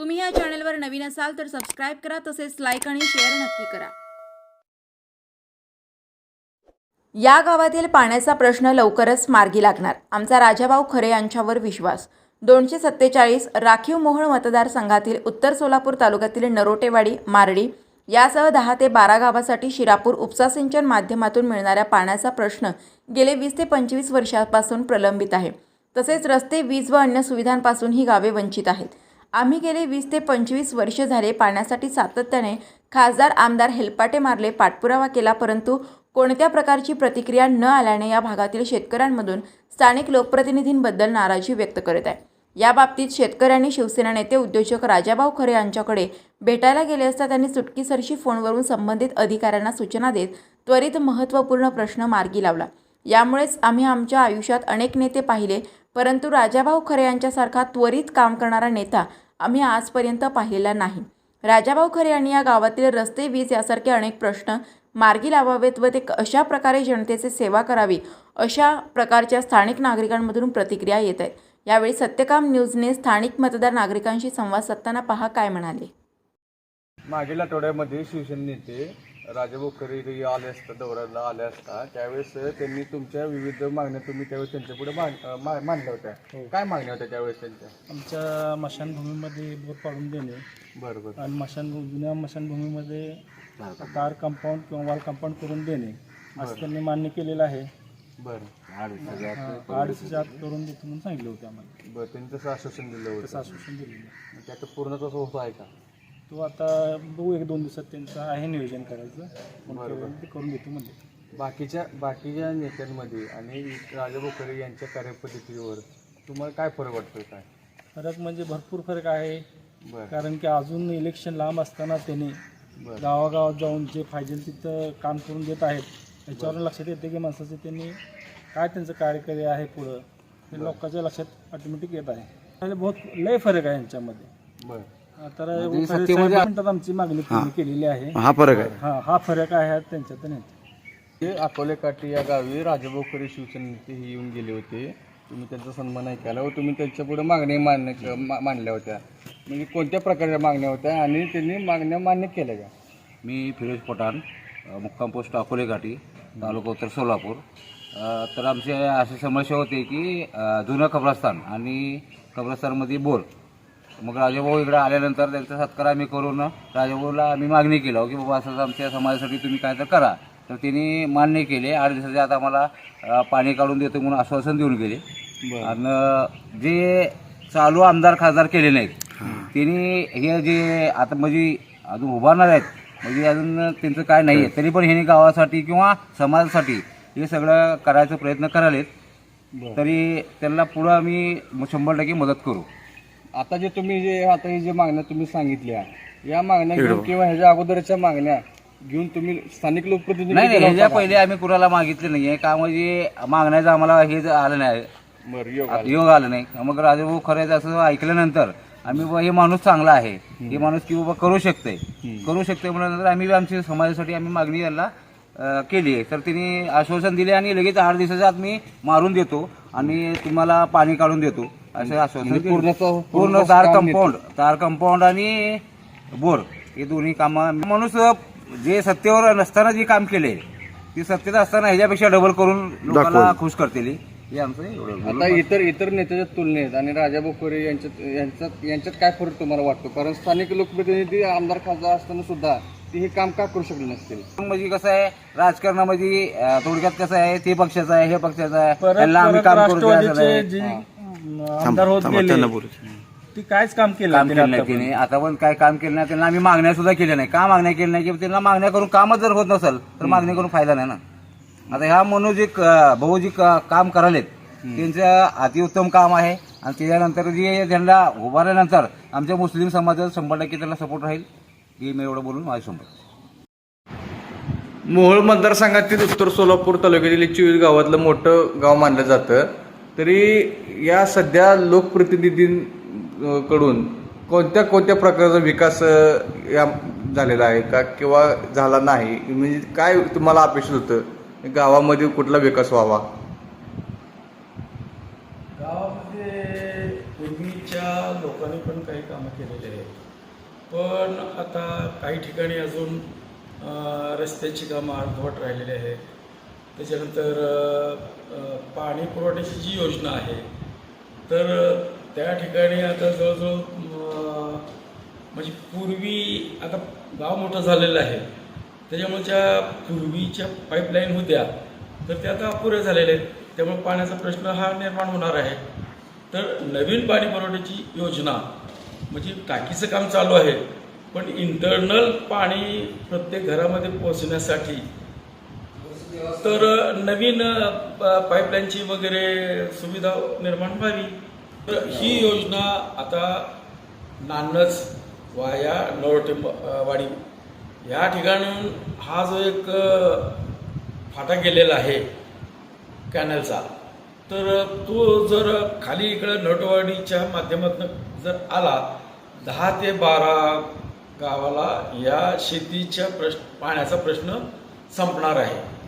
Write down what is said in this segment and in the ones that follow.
तुम्ही या चॅनलवर नवीन असाल तर सबस्क्राईब करा तसेच लाईक आणि शेअर नक्की करा. या गावातील पाण्याचा प्रश्न लवकरच मार्गी लागणार. आमचा राजाभाऊ खरे यांच्यावर विश्वास. दोनशे सत्तेचाळीस राखीव मोहोळ मतदारसंघातील उत्तर सोलापूर तालुक्यातील नरोटेवाडी मारडी यासह दहा ते बारा गावासाठी शिरापूर उपसा सिंचन माध्यमातून मिळणाऱ्या पाण्याचा प्रश्न गेले वीस ते पंचवीस वर्षापासून प्रलंबित आहे. तसेच रस्ते वीज व अन्य सुविधांपासून ही गावे वंचित आहेत. आम्ही गेले वीस ते पंचवीस वर्ष झाले पाण्यासाठी सातत्याने खासदार आमदार हेलपाटे मारले पाठपुरावा केला परंतु कोणत्या प्रकारची प्रतिक्रिया न आल्याने या भागातील शेतकऱ्यांमधून स्थानिक लोकप्रतिनिधींबद्दल नाराजी व्यक्त करत आहे. या बाबतीत शेतकऱ्यांनी शिवसेना नेते उद्योजक राजाभाऊ खरे यांच्याकडे भेटायला गेले असता त्यांनी चुटकीसरशी फोनवरून संबंधित अधिकाऱ्यांना सूचना देत त्वरित महत्त्वपूर्ण प्रश्न मार्गी लावला. यामुळेच आम्ही आमच्या आयुष्यात अनेक नेते पाहिले परंतु राजाभाऊ खरे यांच्यासारखा त्वरित काम करणारा नेता आम्ही आजपर्यंत पाहिलेला नाही. राजाभाऊ खरे यांनी या गावातील रस्ते वीज यासारखे अनेक प्रश्न मार्गी लावावेत व ते अशा प्रकारे जनतेचे सेवा करावी अशा प्रकारच्या स्थानिक नागरिकांमधून प्रतिक्रिया येत आहेत. यावेळी सत्यकाम न्यूजने स्थानिक मतदार नागरिकांशी संवाद साधताना पहा काय म्हणाले. मागील आठवड्यामध्ये शिवसेना नेते राजाभाऊ खरे आले असता दौऱ्याला आले असता. त्यावेळेस त्यांनी तुमच्या विविध मागण्या तुम्ही त्यावेळेस अं, मा- मांडल्या होत्या. काय मागण्या होत्या त्यावेळेस त्यांच्या? आमच्या मशानभूमीमध्ये बोर पाडून देणे. बरं बरं. आणि मशान जुन्या मशानभूमीमध्ये तार कंपाऊंड किंवा वाल कंपाऊंड करून देणे. असं त्यांनी मान्य केलेलं आहे. बरं. हा, अडीचशे आत करून देतो. म्हणून सांगितलं होतं आम्हाला. बरं त्यांनी तसं आश्वासन दिलं होतं. आश्वासन दिलेलं आहे. त्याचं पूर्ण तसं होतं आहे का? तो आता बघू एक दोन दिवसात त्यांचं आहे नियोजन करायचं. केलं ते करून देतो म्हणजे बाकीच्या बाकीच्या नेत्यांमध्ये आणि राजाभाऊ खरे यांच्या कार्यपद्धतीवर तुम्हाला काय फरक वाटतोय काय? फरक म्हणजे भरपूर फरक आहे. बरं. कारण की अजून इलेक्शन लांब असताना त्यांनी बरं. गावागावात जाऊन जे पाहिजे तिथं काम करून देत आहेत त्याच्यावरून लक्षात येते की माणसाचे त्यांनी काय त्यांचं कार्यकारी आहे पुढं हे लोकांच्या लक्षात ऑटोमॅटिक येत आहे. आणि बहुत लय फरक आहे यांच्यामध्ये. बरं. तर साहेब म्हणतात आमची मागणी पूर्ण केलेली आहे. हा फरक आहे. हा हा फरक आहे त्याच्यात नाही. ते अकोले काठी या गावी राजाभाऊ खरे शिवसेना नेते हे येऊन गेले होते. तुम्ही त्यांचा सन्मान ऐकायला व तुम्ही त्यांच्या पुढे मागण्या मान्य मा- मांडल्या होत्या. म्हणजे कोणत्या प्रकारच्या मागण्या होत्या आणि त्यांनी मागण्या मान्य केल्या का? मी फिरोज पठाण अ, मुक्काम पोस्ट अकोले घाटी तालुका उत्तर सोलापूर. अ, तर आमचे अशी समस्या होती की अ, जुनं कब्रस्तान आणि कब्रस्तानमध्ये बोर. मग राजाभाऊ इकडे आल्यानंतर त्यांचा सत्कार आम्ही करून राजाभाऊला आम्ही मागणी केलं की बाबा असं आमच्या समाजासाठी तुम्ही काय तर करा. तर त्यांनी मान्य केले आठ दिवसाच्या आता आम्हाला पाणी काढून देतो म्हणून आश्वासन देऊन गेले. आणि जे चालू आमदार खासदार केले नाहीत त्यांनी हे जे आता म्हणजे अजून उभारणार आहेत म्हणजे अजून त्यांचं काय नाही आहे तरी पण ह्यांनी गावासाठी किंवा समाजासाठी हे सगळं करायचा प्रयत्न करालेत. तरी त्यांना पुढं आम्ही म- शंभर टक्के मदत करू. आता जे तुम्ही जे आता हे जे मागण्या तुम्ही सांगितल्या या मागण्या घेऊन किंवा ह्याच्या अगोदरच्या मागण्या घेऊन तुम्ही स्थानिक लोकप्रतिनिधी नाही नाही ह्याच्या पहिले आम्ही कुणाला मागितले नाही आहे का म्हणजे मागण्याचं आम्हाला हे आलं नाही. बरं योग योग आलं नाही. मग राजभाऊ खरे असं ऐकल्यानंतर आम्ही हे माणूस चांगला आहे. हे माणूस की बाबा करू शकते करू शकते म्हणल्यानंतर आम्ही बी आमच्या समाजासाठी आम्ही मागणी यांना अं, केली आहे. तर त्यांनी आश्वासन दिले आणि लगेच आठ दिवसाच्या आत मी मारून देतो आणि तुम्हाला पाणी काढून देतो. असं आश्वासन दिलं. पूर्णत्व- पूर्ण तार कंपाऊंड तार कंपाऊंड आणि बोर हे दोन्ही कामं. माणूस जे सत्तेवर नसताना जे काम केले ते सत्तेत असताना ह्याच्यापेक्षा डबल करून लोकांना खुश करतील. हे आमचं एवढं आता इतर इतर नेत्याच्या तुलनेत आणि राजाभाऊ खरे यांच्यात यांच्यात यांच्यात काय फरक तुम्हाला वाटतो? कारण स्थानिक लोकप्रतिनिधी आमदार खासदार असताना सुद्धा ते हे काम का करू शकले नसतील? म्हणजे कसं आहे राजकारणामध्ये अं, थोडक्यात कसं आहे ते पक्षाचं आहे हे पक्षाचं आहे. परत त्यांना आम्ही परत काम करू राष्ट्रवादीचे नाही. जे आमदार होत थांबा, गेले. त्यांना बोलू. दे. ती काहीच काम केलं काम नाही केलं नाही आतापर्यंत. तिने आता पण काय काम केलं नाही त्यांना. आम्ही मागण्या सुद्धा केल्या नाही. का मागण्या केल्या नाही? की त्यांना मागण्या करून कामच जर होत नसेल तर मागणी करून फायदा नाही ना. आता ह्या म्हणून जे क- भाऊ जे क- काम करालेत. त्यांचं अतिउत्तम काम आहे. आणि त्याच्यानंतर जे त्यांना उभारल्यानंतर आमच्या मुस्लिम समाजात शंभर टक्के त्यांना सपोर्ट राहील. हे मी एवढं बोलून माझे शंभर. मोहोळ मतदारसंघातील उत्तर सोलापूर तालुक्यातील चोवीस गावातलं मोठं गाव मानलं जातं. तरी या सध्या लोकप्रतिनिधींकडून कोणत्या कोणत्या प्रकारचा विकास या झालेला आहे का? किंवा झाला नाही? म्हणजे काय तुम्हाला अपेक्षित होतं? गावामध्ये कुठला विकास व्हावा? गावामध्ये पूर्वीच्या लोकांनी पण काही कामं केलेली आहेत. पण आता काही ठिकाणी अजून रस्त्याची कामं अर्धवट राहिलेली आहेत. त्याच्यानंतर पाणी पुरवठ्याची जी योजना आहे तर त्या ठिकाणी आता जवळजवळ म्हणजे पूर्वी आता गाव मोठं झालेलं आहे. त्याच्यामुळे ज्या पूर्वीच्या पाईपलाईन होत्या तर त्या आता अपुऱ्या झालेल्या आहेत. त्यामुळे पाण्याचा प्रश्न हा निर्माण होणार आहे. तर नवीन पाणी पुरवठ्याची योजना म्हणजे टाकीचं काम चालू आहे. पण इंटरनल पाणी प्रत्येक घरामध्ये पोचण्यासाठी तर नवीन प- पाईपलाईनची वगैरे सुविधा निर्माण व्हावी. तर ही योजना आता नानच वाया नवटेवाडी या ठिकाणून हा जो एक फाटा गेलेला आहे कॅनलचा तर तो जर खाली इकडं नटवाडीच्या माध्यमातून जर आला दहा ते बारा गावाला या शेतीच्या प्रश्न पाण्याचा प्रश्न संपणार आहे.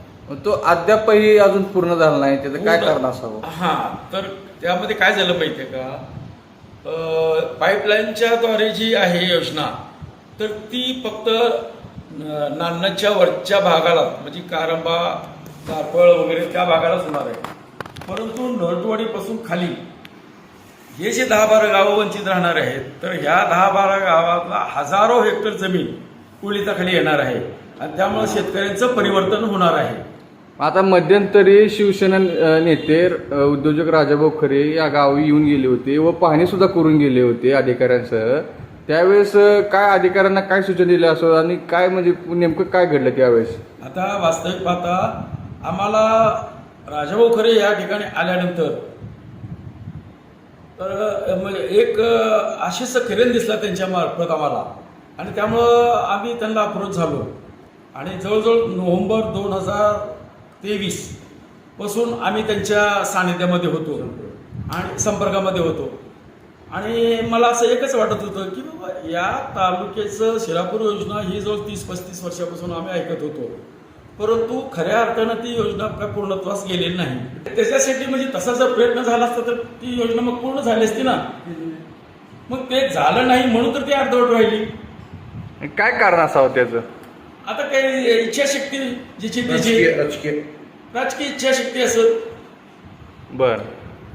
तो अद्यापही अजून पूर्ण झाला नाही त्याचं काय कारण असावं? हा तर त्यामध्ये काय झालं माहितीये का? पाईपलाईनच्या द्वारे जी आहे योजना तर ती फक्त नान्नच्या वरच्या भागाला म्हणजे कारंबा कारपळ वगैरे त्या भागालाच होणार आहे. परंतु नरटवाडीपासून खाली हे जे दहा बारा गावं वंचित राहणार आहेत तर ह्या दहा बारा गावातला हजारो हेक्टर जमीन ओलिताखाली येणार आहे. आणि त्यामुळे शेतकऱ्यांचं परिवर्तन होणार आहे. आता मध्यंतरी शिवसेना नेते उद्योजक राजा खरे या गावी येऊन गेले होते व पाहणी सुद्धा करून गेले होते अधिकाऱ्यांसह. त्यावेळेस काय अधिकाऱ्यांना काय सूचना दिल्या असं आणि काय म्हणजे नेमकं काय घडलं त्यावेळेस? आता वास्तविक पाहता आम्हाला राजा खरे या ठिकाणी आल्यानंतर तर म्हणजे एक अशी किरण दिसला त्यांच्या मार्फत आम्हाला. आणि त्यामुळं आम्ही त्यांना अप्रोच झालो. आणि जवळजवळ नोव्हेंबर दोन हजार तेवीसपासून आम्ही त्यांच्या सानिध्यामध्ये होतो आणि संपर्कामध्ये होतो. आणि मला असं एकच वाटत होतं की बाबा या तालुक्याचं शिरापूर योजना ही जवळ तीस पस्तीस वर्षापासून आम्ही ऐकत होतो. परंतु खऱ्या अर्थानं ती योजना काय पूर्णत्वास गेलेली नाही. त्याच्यासाठी म्हणजे तसा जर प्रयत्न झाला असता तर ती योजना मग पूर्ण झाली असती ना? मग ते झालं नाही म्हणून तर ती अर्धवट राहिली. काय कारण असावं त्याचं? आता काही इच्छाशक्ती जिची त्याची राजकीय इच्छाशक्ती असत बर.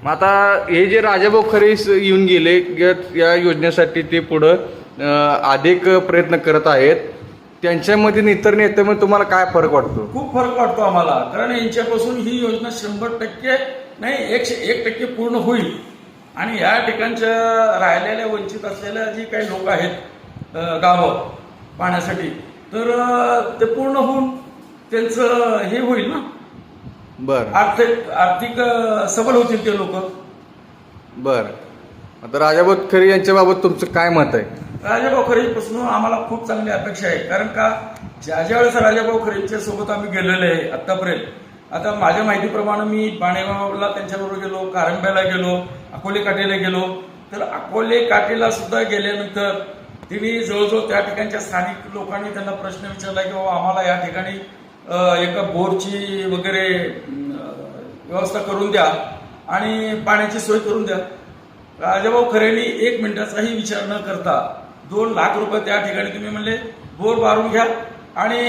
मग आता हे जे राजाभाऊ खरे स- येऊन गेले या- या योजनेसाठी ते पुढं अ, अधिक प्रयत्न करत आहेत. त्यांच्यामध्ये आणि इतर नेत्यामध्ये तुम्हाला काय फरक वाटतो? खूप फरक वाटतो आम्हाला. कारण यांच्यापासून ही योजना शंभर टक्के नाही एकशे एक टक्के पूर्ण होईल. आणि या ठिकाणच्या राहिलेल्या वंचित असलेल्या जी काही लोक आहेत अ, गावं पाण्यासाठी तर ते पूर्ण होऊन त्यांचं हे होईल ना? बर. आर्थिक आर्थिक सबल होतील ते लोक. बर. आता राजाभाऊ खरे यांच्याबाबत तुमचं काय मत आहे? राजाभाऊ खरेपासून आम्हाला खूप चांगली अपेक्षा आहे. कारण का ज्या ज्या वेळेस राजाभाऊ खरेच्या सोबत आम्ही गेलेलो आहे आतापर्यंत आता माझ्या माहितीप्रमाणे मी बाणेगावला त्यांच्याबरोबर गेलो कारंब्याला गेलो अकोले काटेला गेलो. तर अकोले काटेला सुद्धा गेल्यानंतर त्यांनी जवळजवळ त्या ठिकाणच्या स्थानिक लोकांनी त्यांना प्रश्न विचारला की बाबा आम्हाला या ठिकाणी एका बोरची वगैरे व्यवस्था करून द्या आणि पाण्याची सोय करून द्या. राजाभाऊ खरेंनी एक मिनिटाचाही विचार न करता दोन लाख रुपये त्या ठिकाणी तुम्ही म्हणले बोर मारून घ्या आणि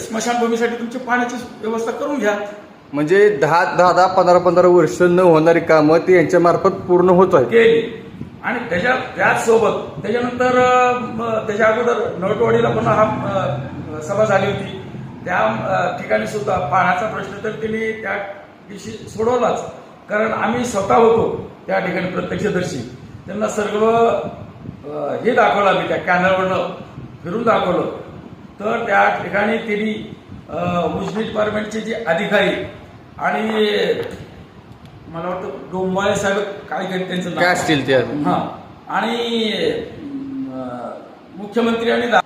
स्मशानभूमीसाठी तुमची पाण्याची व्यवस्था करून घ्या. म्हणजे दहा दहा दहा पंधरा पंधरा वर्ष न होणारी कामं ती यांच्या मार्फत पूर्ण होत आहे आणि त्याच्या त्याचसोबत त्याच्यानंतर त्याच्या अगोदर नवटवाडीला पण हा सभा झाली होती. त्या ठिकाणी सुद्धा पाण्याचा प्रश्न तर त्यांनी त्या दिवशी सोडवलाच. कारण आम्ही स्वतः होतो त्या ठिकाणी प्रत्यक्षदर्शी. त्यांना सर्व हे दाखवलं आम्ही त्या कॅनलवरनं फिरून दाखवलं. तर त्या ठिकाणी त्यांनी उजनी डिपार्टमेंटचे जे अधिकारी आणि मला वाटतं डोंबाळे साहेब काय काही त्यांचं नाव काय असतील ते अजून? हा. आणि अं, मुख्यमंत्री आणि दा-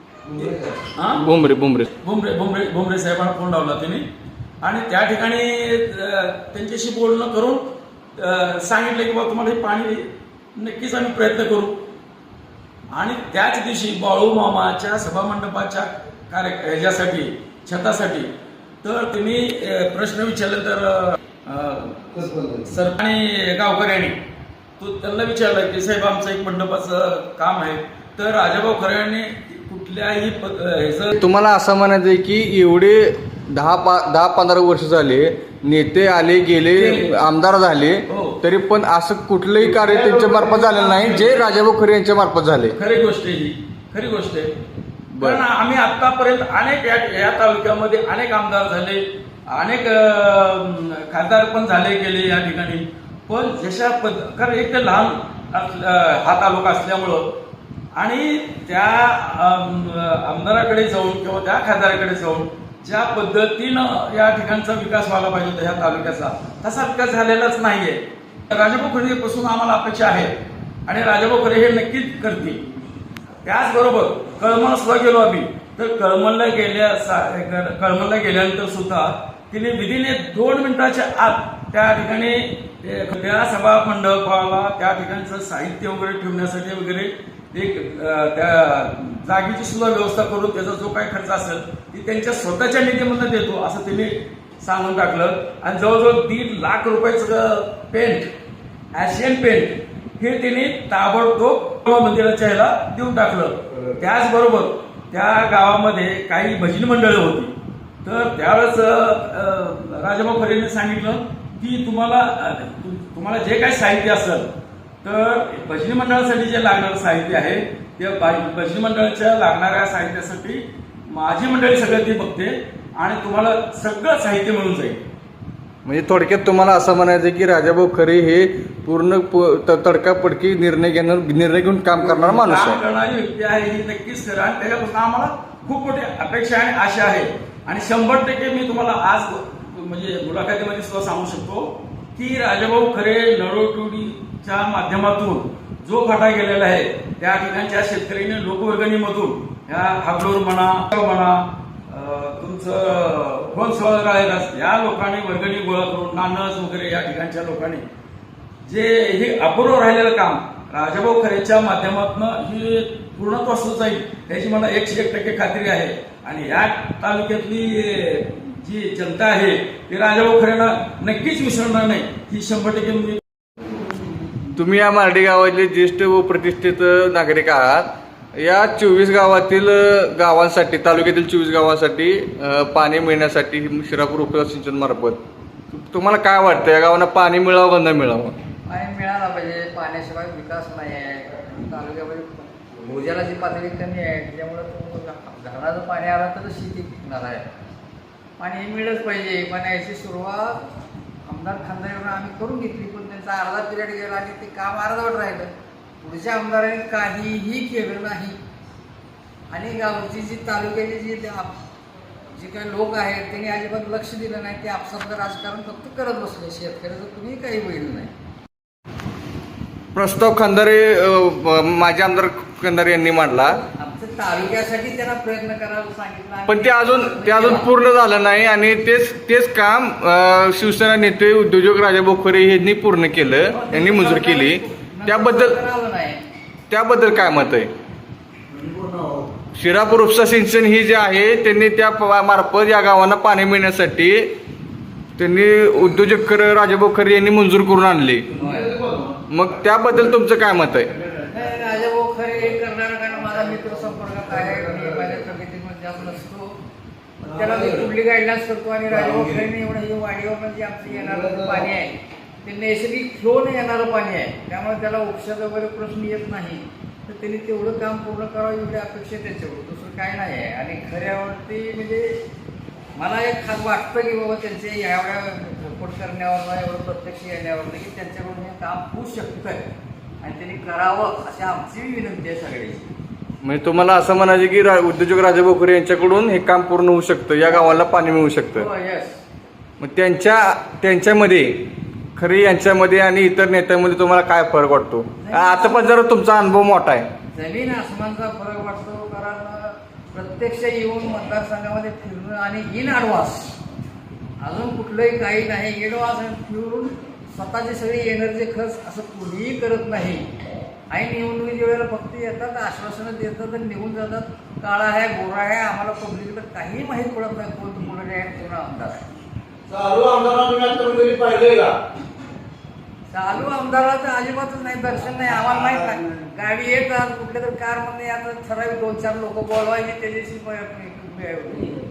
हा? बुमरे बुमरे. भुमरे भुमरे भुमरे साहेबांना फोन लावला त्यांनी. आणि त्या ठिकाणी अं, त्यांच्याशी बोलणं करून अं, सांगितलं की बाबा तुम्हाला हे पाणी नक्कीच आम्ही प्रयत्न करू. आणि त्याच दिवशी बाळू मामाच्या सभामंडपाच्या कार्य ह्याच्यासाठी छतासाठी तर त्यांनी अं, प्रश्न विचारले तर अं, सर आणि गावकऱ्यांनी तो त्यांना विचारलं की साहेब आमचं एक मंडपाचं काम आहे. तर राजाभाऊ खरे यांनी कुठल्याही पद ह्याचं तुम्हाला असं म्हणायचं आहे की एवढे दहा पा दहा पंधरा वर्ष झाले नेते आले गेले आमदार झाले हो. तरी पण असं कुठलंही कार्य त्यांच्या मार्फत झालेलं नाही जे राजाभाऊ खरे यांच्या मार्फत झाले. खरी गोष्ट आहे ही. खरी गोष्ट आहे. बरं. कारण आम्ही आतापर्यंत अनेक या या तालुक्यामध्ये अनेक आमदार झाले. अनेक खासदार पण झाले गेले या ठिकाणी. पण जशा पद कारण एक तर लहान हा तालुका असल्यामुळं आणि त्या आमदाराकडे जाऊन किंवा त्या खासदाराकडे जाऊन ज्या पद्धतीनं या ठिकाणचा विकास व्हायला पाहिजे होता ह्या तालुक्याचा तसा विकास झालेलाच नाहीये. राजाभाऊ खरेपासून आम्हाला अपेक्षा आहे आणि राजाभाऊ खरे हे नक्कीच करतील. त्याचबरोबर कळमळ सुद्धा गेलो आम्ही. तर कळमळला गेल्या कळमळला गेल्यानंतर सुद्धा तिने विधीने दोन मिनिटाच्या आत त्या ठिकाणी ते त्या सभा मंडपाला त्या ठिकाणचं साहित्य वगैरे ठेवण्यासाठी वगैरे एक त्या जागेची सुद्धा व्यवस्था करून त्याचा जो काही खर्च असेल ती त्यांच्या स्वतःच्या निधीमधून देतो असं त्यांनी सांगून टाकलं. आणि जवळजवळ दीड लाख रुपयाचं पेंट ॲशियन पेंट हे त्यांनी ताबडतोब मंदिराच्या ह्याला देऊन टाकलं. त्याचबरोबर त्या गावामध्ये काही भजन मंडळं होती. तर त्यावेळेस राजाभाऊ खरेने सांगितलं की तुम्हाला तुम्हाला जे काही साहित्य असेल तर भजनी मंडळासाठी जे लागणारं साहित्य आहे त्या भजनी मंडळाच्या लागणाऱ्या साहित्यासाठी माझी मंडळी सगळं ती बघते आणि तुम्हाला सगळं साहित्य मिळून जाईल. म्हणजे थोडक्यात तुम्हाला असं म्हणायचं की राजाभाऊ खरे हे पूर्ण प- त- तडकाफडकी निर्णय घेणार निर्णय घेऊन काम करणारा माणूस आहे. करणारी व्यक्ती आहे ही नक्कीच खरं आणि त्याच्यापासून आम्हाला खूप मोठी अपेक्षा आणि आशा आहे. आणि शंभर टक्के मी तुम्हाला आज म्हणजे मुलाखतीमध्ये सुद्धा सांगू शकतो की राजाभाऊ खरे नळोटोडीच्या माध्यमातून जो फाटा गेलेला आहे त्या ठिकाणच्या शेतकऱ्यांनी लोकवर्गणीमधून ह्या हाबलोर म्हणा म्हणा तुमचं फोन सहज या लोकांनी वर्गणी गोळा करून नानस वगैरे या ठिकाणच्या लोकांनी जे हे अपूर्व राहिलेलं काम राजाभाऊ खरेच्या माध्यमातून ही पूर्णत्वास जाईल. याची मला एकशे एक टक्के खात्री आहे. आणि या तालुक्यातली जी जनता आहे ती राजाभाऊ खरेला नक्कीच विसरणार नाही. ही शंभर टक्के मी तुम्ही या मार्डी गावातले ज्येष्ठ व प्रतिष्ठित नागरिक आहात. या चोवीस गावातील गावांसाठी तालुक्यातील चोवीस गावांसाठी पाणी मिळण्यासाठी शिरापूर उपसा सिंचन मार्फत. तुम्हाला काय वाटतं? या गावांना पाणी मिळावं का न मिळावं? पाणी मिळाला पाहिजे. पाण्याशिवाय विकास नाही आहे. तालुक्यामध्ये भोजनाची पातळी कमी आहे त्याच्यामुळं तो धरणाचं पाणी आलं तर शेती पिकणार आहे. पाणी हे मिळलंच पाहिजे पण याची सुरुवात आमदार खांदारीवर आम्ही करून घेतली पण त्यांचा अर्धा पिरियड गेला आणि ते काम अर्धवट राहिलं. पुढच्या आमदारांनी काहीही केलं नाही. आणि गावची जी तालुक्याची जी आप- जे काही लोक आहेत त्यांनी अजिबात लक्ष दिलं नाही ते आपसातलं राजकारण फक्त करत बसले. शेतकऱ्याचं कुणीही काही होईल नाही. प्रस्ताव खंदारे माजी आमदार खंदारे यांनी मांडला. तालुक्यासाठी त्यांना प्रयत्न करायला सांगितलं. पण ते अजून ते अजून पूर्ण झालं नाही आणि तेच तेच काम अ, शिवसेना नेते उद्योजक राजा बोखरे यांनी पूर्ण केलं यांनी मंजूर केली. त्याबद्दल नाही. त्याबद्दल काय मत आहे? शिरापूर उपसा सिंचन ही जे आहे त्यांनी त्या प- मार्फत या गावांना पाणी मिळण्यासाठी त्यांनी उद्योजक खरे राजाभाऊ खरे यांनी मंजूर करून आणली. मग त्याबद्दल तुमचं काय मत आहे? नाही, राजाभाऊ खरे हे करणारा कारण माझा मित्र संपर्कात आहे. मी माझ्या तब्येतीमध्ये जास्त नसतो त्याला मी कुठली गाईडलाईन्स करतो आणि राजाभाऊ खरेने एवढं हे वाडीवर म्हणजे आमचं येणारं जे पाणी आहे ते नैसर्गिक फ्लोने येणारं पाणी आहे. त्यामुळे त्याला उपशाचा वगैरे प्रश्न येत नाही. तर त्यांनी तेवढं काम पूर्ण करावं एवढी अपेक्षा आहे त्याच्यावर. दुसरं काय नाही आहे. आणि खऱ्यावरती म्हणजे मला एक खास वाटतं की बाबा त्यांचे एवढ्या सपोर्ट करण्यावर एवढं प्रत्यक्ष येण्यावर की त्यांच्याकडून हे काम होऊ शकतं. आणि त्यांनी करावं अशी आमची विनंती आहे सगळ्याची. म्हणजे तुम्हाला असं म्हणायचं की रा- उद्योजक राजाभाऊ खरे यांच्याकडून हे काम पूर्ण होऊ शकतं या गावाला पाणी मिळू शकतं. हो यस मग त्यांच्या त्यांच्यामध्ये खरे यांच्यामध्ये आणि इतर नेत्यांमध्ये तुम्हाला काय फरक वाटतो? आता पण जरा तुमचा अनुभव मोठा आहे. जमीन आसमानचा फरक वाटतो कारण प्रत्यक्ष येऊन मतदारसंघामध्ये फिरणं आणि इन ॲडव्हान्स अजून कुठलंही काही नाही. ॲडव्हान्स फिरून स्वतःची सगळी एनर्जी खर्च असं कुणीही करत नाही. आणि निवडणुकीच्या वेळेला फक्त येतात आश्वासनं देतात आणि निघून जातात. काळा आहे गोरा आहे आम्हाला पब्लिकला काही माहीत पडत नाही कोण पुढे आहे कोण आमदार. आहे चालू आमदारांना तुम्ही आतापर्यंत कधी पाहिलंय का? चालू आमदाराचं अजिबातच नाही दर्शन नाही आम्हाला माहीत नाही. गाडी येतात कुठल्या तरी कारमध्ये आता ठराविक दोन चार लोक बोलवायचे त्याच्याशी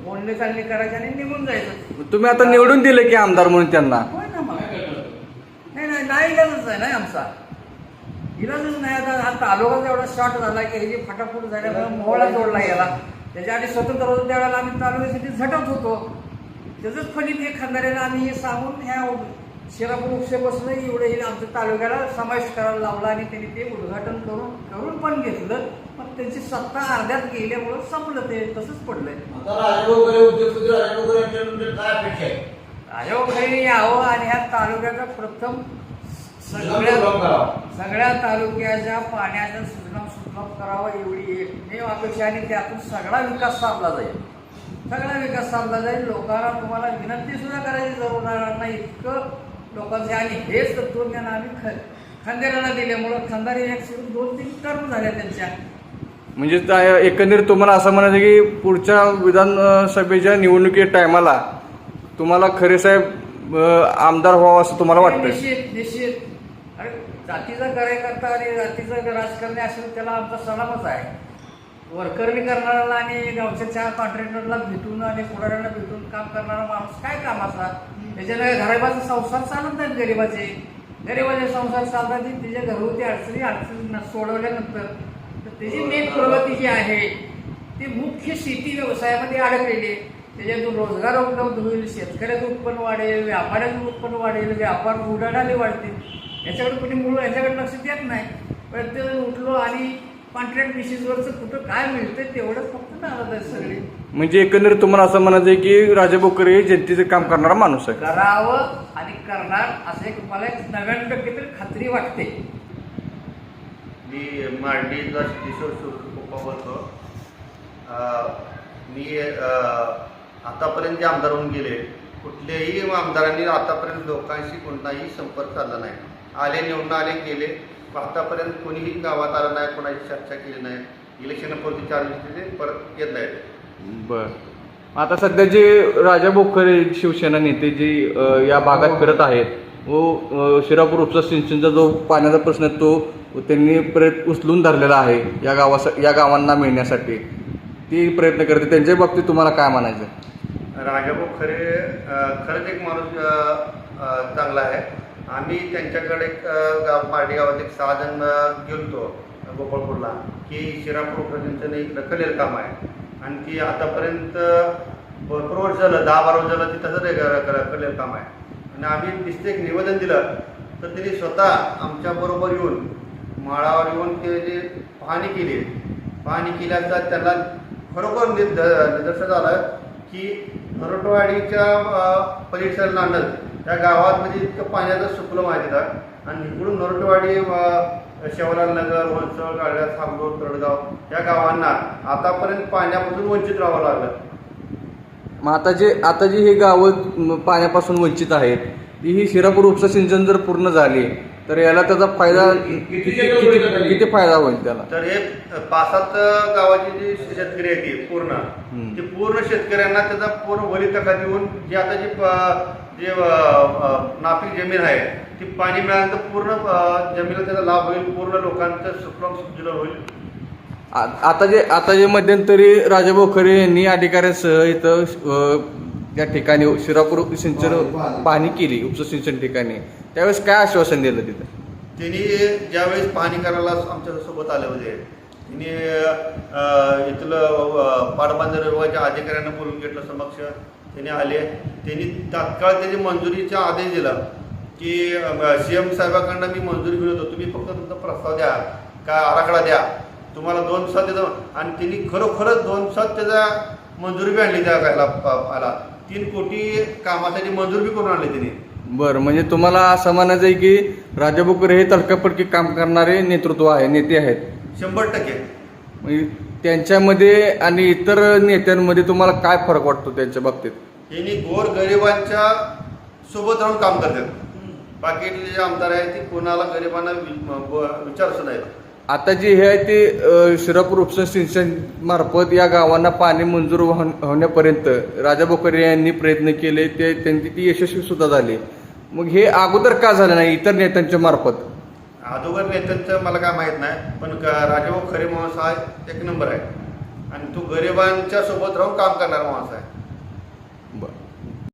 बोलणी चालणी करायची आणि निघून जायचं. तुम्ही आता निवडून दिले की आमदार म्हणून त्यांना. होय ना मग. नाही नाही नाही इलाजच आहे ना आमचा. इलाजच नाही आता हा तालुकाच एवढा शॉर्ट झाला की ह्याची फटाफट झाल्यामुळे मोहळा जोडला गेला त्याच्या आधी स्वतंत्र होतो त्यावेळेला आम्ही तालुक्यासाठी झटत होतो. त्याचंच फलित हे खंदाऱ्याला आम्ही हे सांगून ह्या शिरापूर उपसेपासून एवढं हे आमच्या तालुक्याला समावेश करायला लावला आणि त्यांनी ते उद्घाटन करून करून पण घेतलं. पण त्यांची सत्ता अर्ध्यात गेल्यामुळं संपलं ते तसंच पडलंय. राजाभाऊ खरे यावं आणि ह्या तालुक्याचा प्रथम सगळ्या सगळ्या तालुक्याच्या पाण्याचं सुजलाम सुफलाम करावं एवढी एकमेव अपेक्षा आणि त्यातून सगळा विकास साधला जाईल. सगळा विकास साधला जाईल. लोकांना तुम्हाला विनंती सुद्धा करायची जरूर नाही. इतकं लोकांचे आणि हेच तत्वज्ञान आम्ही ख खंदेराला दिल्यामुळं खंदारी एक सोडून दोन तीन टर्म झाल्या त्यांच्या. म्हणजे त्या- एकंदरीत तुम्हाला असं म्हणायचं की पुढच्या विधानसभेच्या निवडणुकी टायमाला तुम्हाला खरे साहेब अं, आमदार व्हावं असं तुम्हाला वाटतंय? निश्चित निश्चित. अरे जातीचा कार्यकर्ता आणि जातीचं राजकारणी असेल त्याला आमचा सलामच आहे. वर्करनी करणाऱ्याला आणि गावच्या कॉन्ट्रॅक्टरला भेटून आणि पुढाऱ्याला भेटून काम करणारा माणूस काय कामाचा? त्याच्याने घराबाचा संसार चालत नाहीत गरिबाचे. गरिबाचे संसार चालतात त्याच्या घरगुती अडचणी अडचणी सोडवल्यानंतर तर त्याची मेन प्रगती जी आहे ती मुख्य शेती व्यवसायामध्ये अडकलेली आहे. त्याच्यातून रोजगार उपलब्ध होईल शेतकऱ्याचं उत्पन्न वाढेल व्यापाऱ्याचं उत्पन्न वाढेल व्यापार उडाणारे वाढतील. याच्याकडे कोणी मुलं याच्याकडे लक्ष देत नाही. पण ते उठलो आणि कॉन्ट्रॅक्ट बेसिसवरचं कुठं काय मिळतं तेवढंच फक्त नाराज आहे सगळे. म्हणजे एकंदरीत तुम्हाला असं म्हणायचं आहे की राजा बोकरे हे जनतेचं काम करणारा माणूस आहे. करावं आणि करणार असं एक मला एक नव्याण्णव टक्के तरी खात्री वाटते. मी मांडीचा किशोर पप्पा बोलतो. अं, मी अं, आतापर्यंत जे आमदार होऊन गेले कुठल्याही आमदारांनी आतापर्यंत लोकांशी कोणताही संपर्क साधला नाही. आले निवडून आले गेले. पण आतापर्यंत कोणीही गावात आलं नाही कोणाची चर्चा केली नाही. इलेक्शनपुरती चार दिवशी ते परत येत नाहीत. बर. आता सध्या जे राजा बोखरे शिवसेना नेते जे अ, या भागात फिरत आहेत व अ, शिरापूर उपसा सिंचनचा जो पाण्याचा प्रश्न आहे तो त्यांनी प्रयत्न उचलून धरलेला आहे या गावा या गावांना मिळण्यासाठी. ती प्रयत्न करते त्यांच्या बाबतीत तुम्हाला काय म्हणायचं? राजाभाऊ खरे अं, खरंच एक माणूस अं, अं, चांगला आहे. आम्ही त्यांच्याकडे एक गाव पार्टी गावात एक सहा जण गेलतो गोपाळपूरला की श्रीरामपूर प्रसिंचन एक रखलेलं काम आहे. आणि ती आतापर्यंत भरपूर वर्ष झालं दहा बारा वर्ष झालं ती तसंच एक काम आहे. आणि आम्ही नुसतं एक निवेदन दिलं तर त्यांनी स्वतः आमच्याबरोबर येऊन माळावर येऊन ते जे पाहणी केली. पाहणी केल्याचा त्यांना खरोखर निद निदर्शन झालं की नरोटवाडीच्या परीक्षेला नांदत त्या गावात म्हणजे इतकं पाण्याचं सुकलं माहिती आहे आणि इकडून नरटवाडी शेवलाल नगर वंचळ गाड्या थांबोर तडगाव या गावांना आतापर्यंत पाण्यापासून वंचित राहावं लागलं. मग आता जे आता जी ही गावं पाण्यापासून वंचित आहेत ती ही शिरापूर उपसा सिंचन जर पूर्ण झाली तर याला त्याचा फायदा किती किती किती फायदा होईल त्याला? तर हे पाच सात गावाची जी शेतकरी आहे ती पूर्ण. हम्म. ती पूर्ण शेतकऱ्यांना त्याचा पूर्ण वली तका देऊन जी आता जी प- जे अ, अ, नापीक जमीन आहे ती पाणी मिळाल्यानंतर पूर्ण अ, जमिनीला त्याचा लाभ होईल पूर्ण लोकांचं सुफलाम सुजलाम होईल. आ- आता जे आता जे मध्यंतरी राजा बोखरे यांनी अधिकाऱ्यांसह इथं अ, या ठिकाणी शिरापूर सिंचन पाहणी केली उपसा सिंचन ठिकाणी. त्यावेळेस काय आश्वासन दिलं तिथं? त्यांनी ज्यावेळेस पाहणी करायला आमच्यासोबत आले होते त्यांनी इथलं अ, पाटबंधारे विभागाच्या अधिकाऱ्यांना बोलून घेतलं समक्ष. त्यांनी आले. त्यांनी तात्काळ त्याची मंजुरीचा आदेश दिला की सी एम साहेबांकडनं मी मंजुरी मिळवतो होतो तुम्ही फक्त तुमचा प्रस्ताव द्या का आराखडा द्या. तुम्हाला दोन दिवसात देतो. आणि त्यांनी खरोखरच दोन दिवसात त्याचा मंजुरी बी आणली त्या गायला आला. तीन कोटी कामासाठी मंजुरी बी करून आणली त्यांनी बरं म्हणजे तुम्हाला असं म्हणायचं आहे की राजा बोखरे हे तडकाफडकी काम करणारे नेतृत्व आहे नेते आहेत. शंभर टक्के. म्हणजे त्यांच्यामध्ये आणि इतर नेत्यांमध्ये तुम्हाला काय फरक वाटतो त्यांच्या बाबतीत? यांनी गोर गरिबांच्या सोबत राहून काम करतात. बाकीचे जे आमदार आहेत ते कोणाला गरिबांना वि- ब- विचारच नाहीत आता जे हे आहे ते अ, शिरापूर उपसा सिंचन मार्फत या गावांना पाणी मंजूर होण- होण्यापर्यंत राजा बोकरे यांनी प्रयत्न केले ते त्यांची ती यशस्वी सुद्धा झाली. मग हे अगोदर का झालं नाही इतर नेत्यांच्या मार्फत? अगोदर नेत्यांचं मला काय माहीत नाही पण क- राजाभाऊ खरे माणूस हा एक नंबर आहे. आणि तो गरिबांच्या सोबत राहून काम करणारा माणूस आहे. बरं.